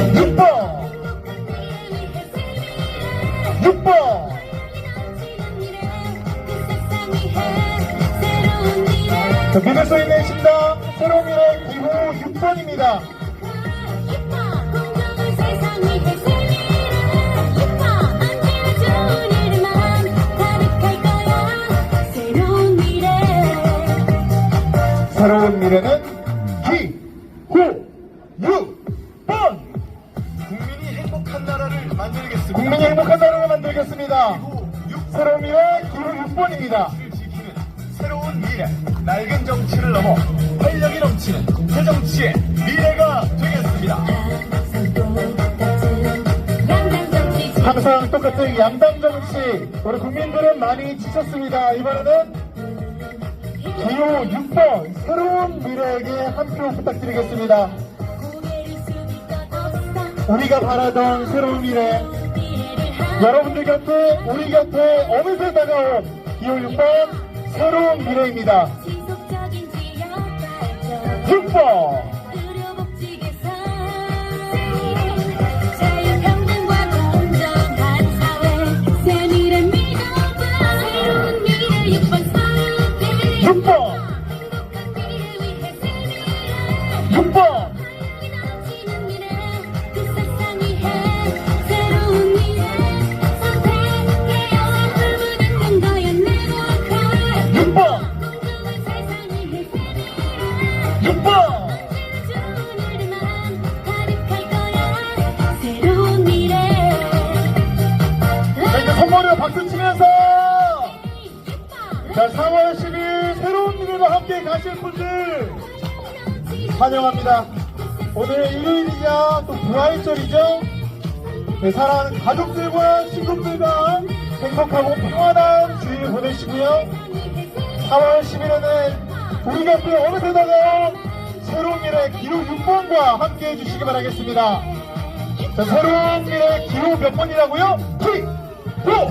6번. 6번. 자, 믿을 수 있는 신당 새로운 미래 기호 6번입니다. 새로운 미래는 행복한 나라를 만들겠습니다. 국민이 행복한 나라를 만들겠습니다. 새로운 미래 기호 6번입니다. 를 지키는 새로운 미래, 낡은 정치를 넘어 활력이 넘치는 새 정치의 미래가 되겠습니다. 항상 똑같은 양당 정치 우리 국민들은 많이 지쳤습니다. 이번에는 기호 6번 새로운 미래에게 한 표 부탁드리겠습니다. 우리가 바라던 새로운 미래. 여러분들 곁에 우리 곁에 어느새 다가온 기호 6번 새로운 미래입니다. 6번. 자 자 4월 10일 새로운 미래와 함께 가실 분들 환영합니다. 오늘 일요일이자 또 부활절이죠. 네, 사랑하는 가족들과 친구들과 행복하고 평안한 주일 보내시고요. 4월 10일에는 우리 곁에 어느새 다가온 새로운 미래 기록 6번과 함께 해주시기 바라겠습니다. 자, 새로운 미래 기호 몇 번이라고요? 기호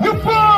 6번!